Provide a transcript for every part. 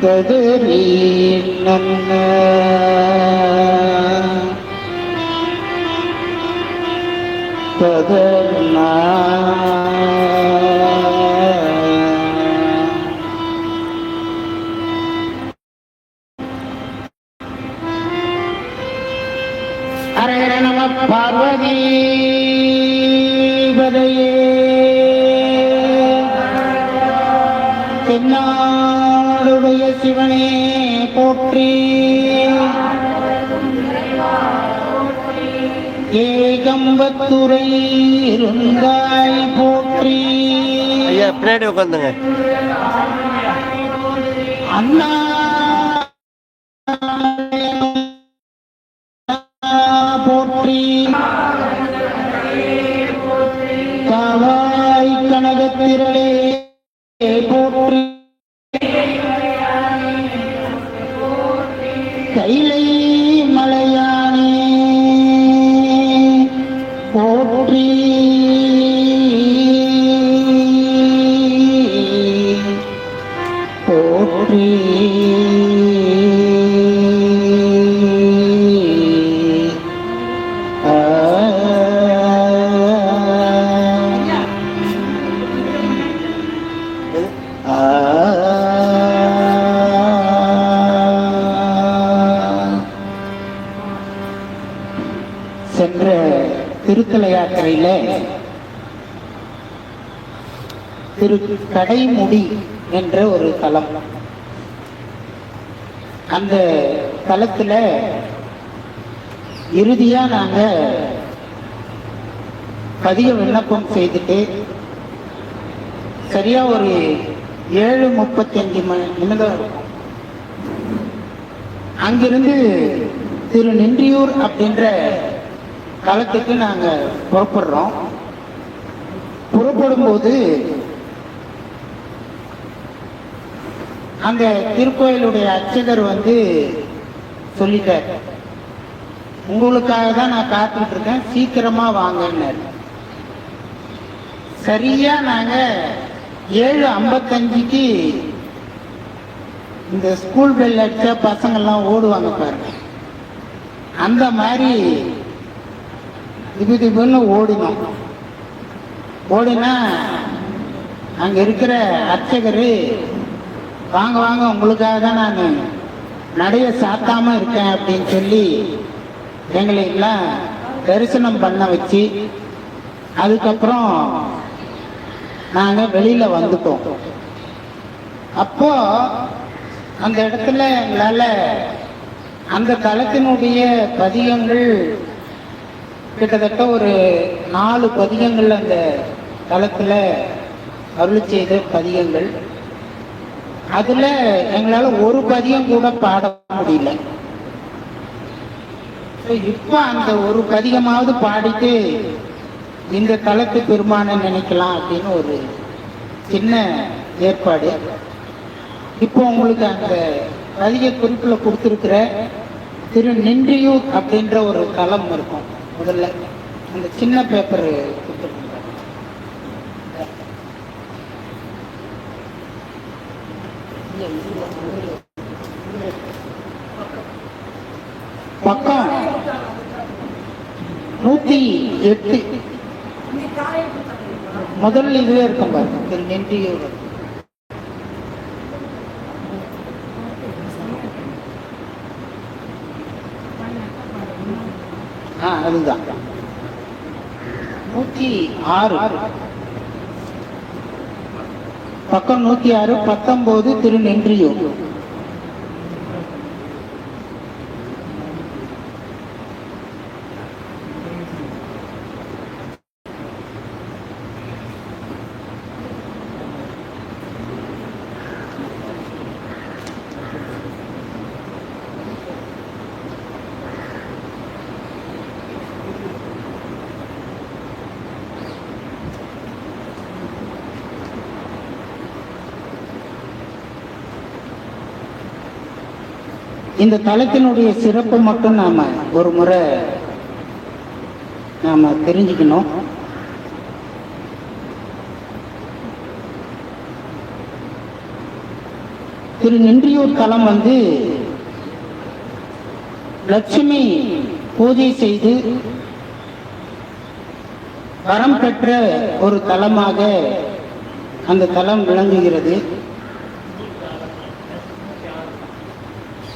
கதறி நன்ன. கதர்னா. ஹரஹர நம பார்வதி. ஏகம்பத்துரை இருந்தாய் போற்றி. ஐயா பின்னாடி உட்காந்துங்க அண்ணா. போற்றி. போற்றி திருத்தல யாத்திரையில திரு கடைமுடி என்ற ஒரு தலம். அந்த தலத்துல இறுதியா நாங்க பதிய விண்ணப்பம் செய்துட்டு சரியா ஒரு ஏழு முப்பத்தஞ்சு மணி நிமிடம் இருக்கும். அங்கிருந்து திரு நின்றியூர் அப்படின்ற களத்துக்கு நாங்க புறப்படுறோம். புறப்படும் போது அந்த திருக்கோயிலுடைய அர்ச்சகர் வந்து சொல்லிட்டார். உங்களுக்காக தான் நான் காத்துட்டு இருக்கேன். சீக்கிரமா வாங்கன்னாரு. சரியா நாங்க ஏழு ஐம்பத்தஞ்சுக்கு இந்த ஸ்கூல் பெல் அடிச்சா பசங்கள்லாம் ஓடுவாங்க பாருங்க. அந்த மாதிரி திபு திபுன்னு ஓடினோம். ஓடினா அங்க இருக்கிற அர்ச்சகர் வாங்க வாங்க உங்களுக்காக தான் நான் நடைய சாத்தாம இருக்கேன் அப்படின்னு சொல்லி எங்களை எல்லாம் தரிசனம் பண்ண வச்சு அதுக்கப்புறம் நாங்க வெளியில வந்துட்டோம். அப்போ அந்த இடத்துல எங்களால அந்த தளத்தினுடைய பதிகங்கள் கிட்டத்தட்ட ஒரு நாலு பதிகங்கள் அந்த தளத்தில் அருள் செய்த பதிகங்கள். அதில் எங்களால் ஒரு பதியம் கூட பாட முடியல. இப்போ அந்த ஒரு பதிகமாவது பாடிட்டு இந்த தளத்து பெருமானை நினைக்கலாம் அப்படின்னு ஒரு சின்ன ஏற்பாடு. இப்போ உங்களுக்கு அந்த பதிக குறிப்பில் கொடுத்துருக்கிற திரு நின்றியூர் அப்படின்ற ஒரு தளம் இருக்கும். முதல்ல அந்த சின்ன பேப்பர் கொடுத்துருக்குங்க பக்கம் நூத்தி எட்டு. முதல் இதுவே இருக்கும் பாருங்க. திரு அதுதான். நூத்தி ஆறு. பக்கம் நூத்தி ஆறு பத்தொன்பது திரு நென்றியூர் இந்த தலத்தினுடைய சிறப்பு மட்டும் நாம ஒரு முறை நாம தெரிஞ்சுக்கணும். திரு நின்றியூர் தலம் வந்து லட்சுமி பூஜை செய்து வரம் பெற்ற ஒரு தலமாக அந்த தலம் விளங்குகிறது.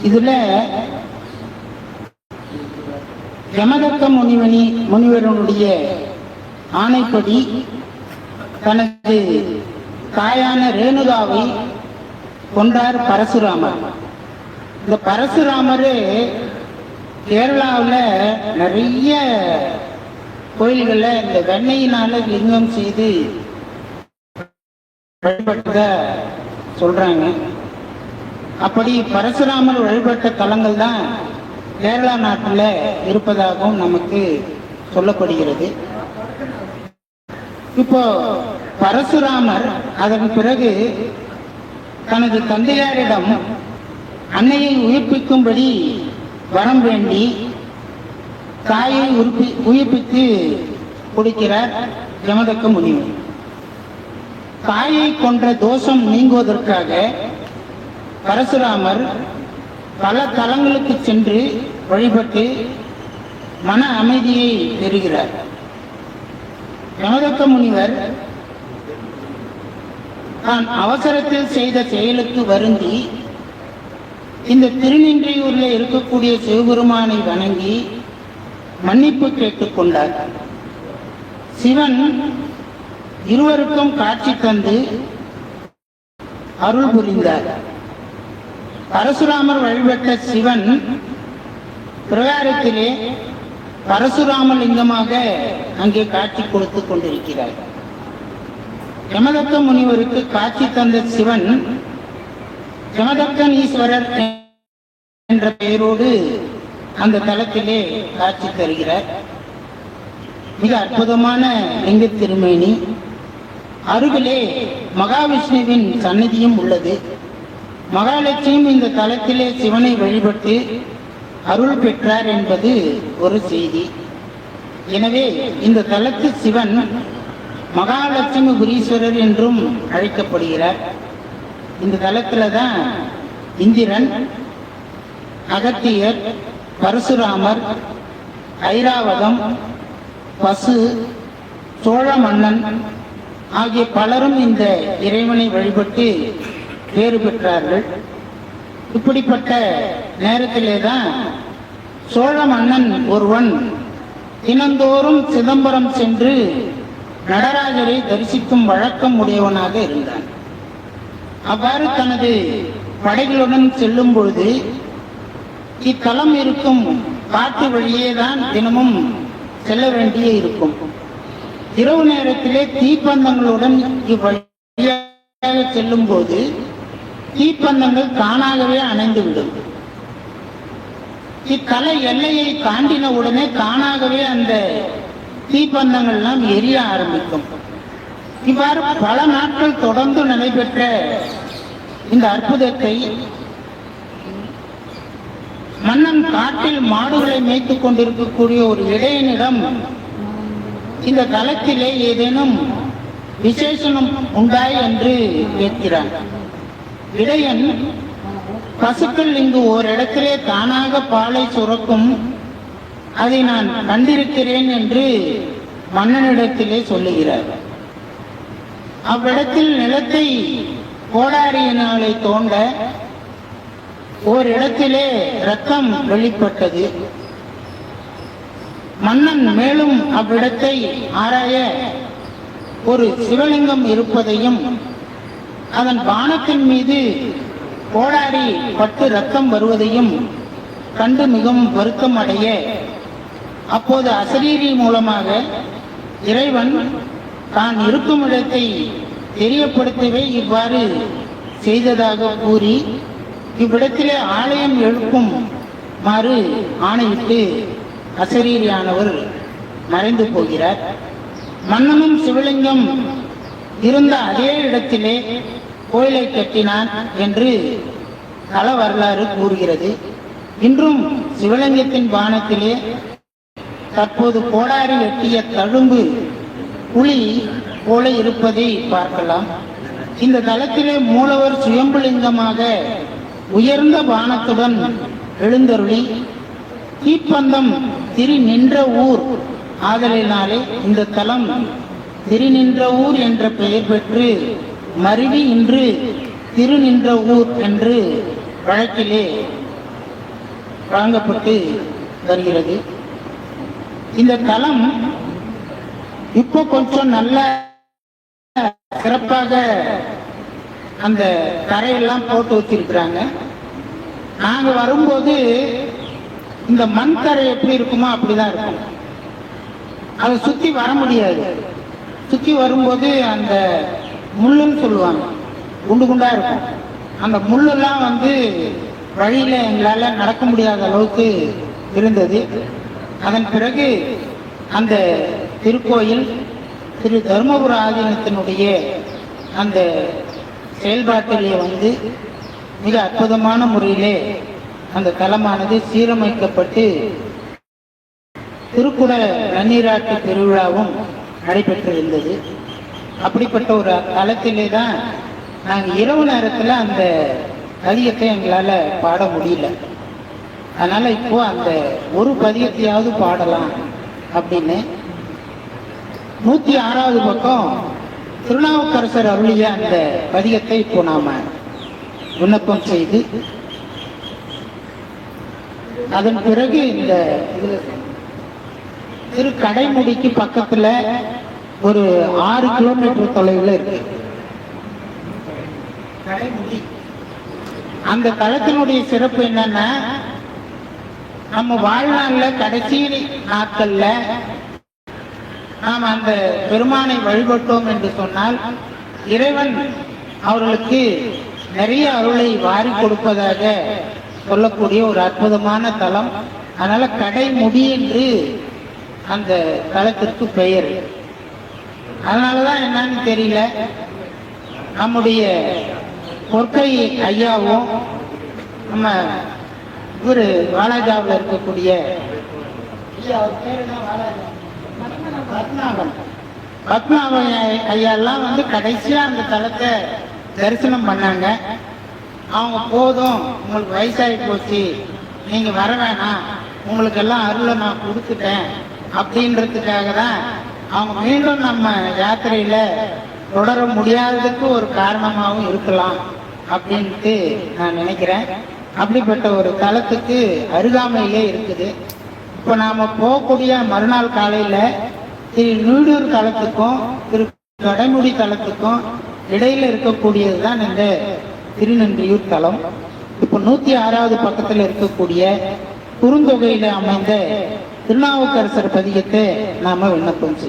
இதுல யமதக்க முனிவனி முனிவரனுடைய ஆணைப்படி தனது தாயான ரேணுகாவை கொண்டார் பரசுராமர். இந்த பரசுராமர் கேரளாவில் நிறைய கோயில்களில் இந்த வெண்ணையினால லிங்கம் செய்து வழிபட்டத சொல்றாங்க. அப்படி பரசுராமர் வழிபட்ட தலங்கள் தான் கேரளா நாட்டில் இருப்பதாகவும் நமக்கு சொல்லப்படுகிறது. இப்போ பரசுராமர் அதன் பிறகு தனது தந்தையாரிடம் அன்னையை உயிர்ப்பிக்கும்படி வரம் வேண்டி தாயை உயிர்ப்பி உயிர்ப்பித்து கொடுக்கிறார் ஜமதக்க முனிவர். தாயை கொன்ற தோஷம் நீங்குவதற்காக பரசுராமர் பல தலங்களுக்கு சென்று வழிபட்டு மன அமைதியை பெறுகிறார். யமதக்க முனிவர் தான் அவசரத்தில் செய்த செயலுக்கு வருந்தி இந்த திருநின்றியூரில் இருக்கக்கூடிய சிவபெருமானை வணங்கி மன்னிப்பு கேட்டுக்கொண்டார் சிவன் இருவருக்கும் காட்சி தந்து அருள் புரிந்தார். பரசுராமர் வழிபட்ட சிவன் பிரகாரத்திலே பரசுராம லிங்கமாக அங்கே காட்சி கொடுத்து கொண்டிருக்கிறார். யமதத்த முனிவருக்கு காட்சி தந்த சிவன் யமதக்கன் ஈஸ்வரர் என்ற பெயரோடு அந்த தலத்திலே காட்சி தருகிறார். மிக அற்புதமான லிங்க திருமேனி. அருகிலே மகாவிஷ்ணுவின் சன்னதியும் உள்ளது. மகாலட்சுமி இந்த தலத்திலே சிவனை வழிபட்டு அருள் பெற்றார் என்பது ஒரு செய்தி. எனவே இந்த தலத்து சிவன் மகாலட்சுமி குரீஸ்வரர் என்றும் அழைக்கப்படுகிறார். இந்த தலத்துல தான் இந்திரன் அகத்தியர் பரசுராமர் ஐராவதம் பசு சோழ மன்னன் ஆகிய பலரும் இந்த இறைவனை வழிபட்டு பேறு பெற்றார்கள். இப்படிப்பட்ட நேரத்திலே தான் சோழ மன்னன் ஒருவன் தினந்தோறும் சிதம்பரம் சென்று நடராஜரை தரிசிக்கும் வழக்கம் உடையவனாக இருந்தான். அவ்வாறு தனது படைகளுடன் செல்லும் பொழுது இத்தலம் இருக்கும் காட்டு வழியே தான் தினமும் செல்ல வேண்டிய இருக்கும். இரவு நேரத்திலே தீப்பந்தங்களுடன் இவ்வழியாக செல்லும் போது தீப்பந்தங்கள் தானாகவே அணைந்துவிடும் இக்கலை எல்லையை தாண்டின உடனே தானாகவே அந்த தீப்பந்தங்கள்லாம் எரிய ஆரம்பிக்கும். இவ்வாறு பல நாட்கள் தொடர்ந்து நடைபெற்ற இந்த அற்புதத்தை மன்னன் காட்டில் மாடுகளை மேய்த்துக் கொண்டிருக்கக்கூடிய ஒரு இடையனிடம் இந்த தளத்திலே ஏதேனும் விசேஷனம் உண்டாய் என்று கேட்கிறான். இடையன் பசுக்கள் இங்கு ஓரிடத்திலே தானாக பாலை சுரக்கும். அதை நான் கண்டிருக்கிறேன் என்று மன்னனிடத்திலே சொல்லுகிறார். அவ்விடத்தில் நிலத்தை கோடாரியினாலே தோண்ட ஓரிடத்திலே ரத்தம் வெளிப்பட்டது. மன்னன் மேலும் அவ்விடத்தை ஆராய ஒரு சிவலிங்கம் இருப்பதையும் அதன் பானத்தின் மீது கோடாரி பட்டு ரத்தம் வருவதையும் கண்டு மிகவும் வருத்தம் அடைய அப்போது அசரீரி மூலமாக இறைவன் தான் இருக்கும் இடத்தை தெரியப்படுத்தவே இவ்வாறு செய்ததாக கூறி இவ்விடத்திலே ஆலயம் எழுப்பும் மாறு ஆணையிட்டு அசரீரியானவர் மறைந்து போகிறார். மன்னனும் சிவலிங்கம் இருந்த அதே இடத்திலே கோயிலை கட்டினான் என்று கல வரலாறு கூறுகிறது. இன்றும் சிவலிங்கத்தின் பானத்திலே தற்போது கோடாரி வெட்டிய தழும்பு புலி போல இருப்பதை பார்க்கலாம். இந்த தலத்திலே மூலவர் சுயம்புலிங்கமாக உயர்ந்த பானத்துடன் எழுந்தருளி தீப்பந்தம் திரு நின்ற ஊர் ஆதலினாலே இந்த தலம் திருநின்ற ஊர் என்ற பெயர் பெற்று மருவி இன்று திருநின்ற ஊர் என்று வழக்கிலே வழங்கப்பட்டு வருகிறது. இந்த தலம் இப்போ கொஞ்சம் நல்ல சிறப்பாக அந்த கரையெல்லாம் போட்டு வச்சிருக்கிறாங்க. நாங்க வரும்போது இந்த மண் தரை எப்படி இருக்குமோ அப்படிதான் இருக்கும். அதை சுத்தி வர முடியாது. சுத்தி வரும்போது அந்த முள்ளுன்னு சொல்லுவாங்க. குண்டு குண்டா இருக்கும். அந்த முள்ளெல்லாம் வந்து வழியில எங்களால நடக்க முடியாத அளவுக்கு இருந்தது. அதன் பிறகு அந்த திருக்கோயில் திரு தருமபுர ஆதீனத்தினுடைய அந்த செயல்பாட்டிலே வந்து மிக அற்புதமான முறையிலே அந்த தலமானது சீரமைக்கப்பட்டு திருக்குட நன்னீராட்டு திருவிழாவும் நடைபெற்றிருந்தது. அப்படிப்பட்ட ஒரு காலத்திலே தான் நாங்கள் இரவு நேரத்தில் அந்த பதியத்தை எங்களால் பாட முடியல. அதனால இப்போ அந்த ஒரு பதியத்தையாவது பாடலாம் அப்படின்னு. நூத்தி ஆறாவது பக்கம் திருநாவுக்கரசர் அருளிய அந்த பதிகத்தை இப்போ நாம விண்ணப்பம் செய்து அதன் பிறகு இந்த திரு கடைமுடிக்கு பக்கத்துல ஒரு ஆறு கிலோமீட்டர் தொலைவில் இருக்கு. அந்த தளத்தினுடைய சிறப்பு என்னன்னா நம்ம வாழ்நாள்ல கடைசி நாட்கள்ல நாம் அந்த பெருமானை வழிபட்டோம் என்று சொன்னால் இறைவன் அவர்களுக்கு நிறைய அருளை வாரி கொடுப்பதாக சொல்லக்கூடிய ஒரு அற்புதமான தலம். அதனால கடை முடி என்று அந்த தலத்திற்கு பெயர். அதனாலதான் என்னன்னு தெரியல. நம்முடைய பொற்கை ஐயாவும் நம்ம இவரு வாலாஜாவில் இருக்கக்கூடிய ஐயா, அவர் பேரு வந்து கடைசியா அந்த தலத்தை தரிசனம் பண்ணாங்க. அவங்க போதும் உங்களுக்கு வயசாகி போச்சு நீங்க வர வேணாம் உங்களுக்கு எல்லாம் அருளை நான் கொடுத்துட்டேன் அப்படின்றதுக்காக தான் அவங்க மீண்டும் நம்ம யாத்திரையில தொடர முடியாததுக்கு ஒரு காரணமாகவும் இருக்கலாம் அப்படின்ட்டு நான் நினைக்கிறேன். அப்படிப்பட்ட ஒரு தலத்துக்கு அருகாமையிலே இருக்குது. இப்போ நாம போகக்கூடிய மறுநாள் காலையில திரு நீடூர் தளத்துக்கும் திரு கடைமுடி தளத்துக்கும் இடையில இருக்கக்கூடியது தான் இந்த திருநன்றியூர் தலம் இப்போ நூத்தி ஆறாவது பக்கத்துல இருக்கக்கூடிய குறுந்தொகையில அமைந்த திருநாவுக்கரசர் பதிகத்தை நாம விண்ணப்பம் செய்யும்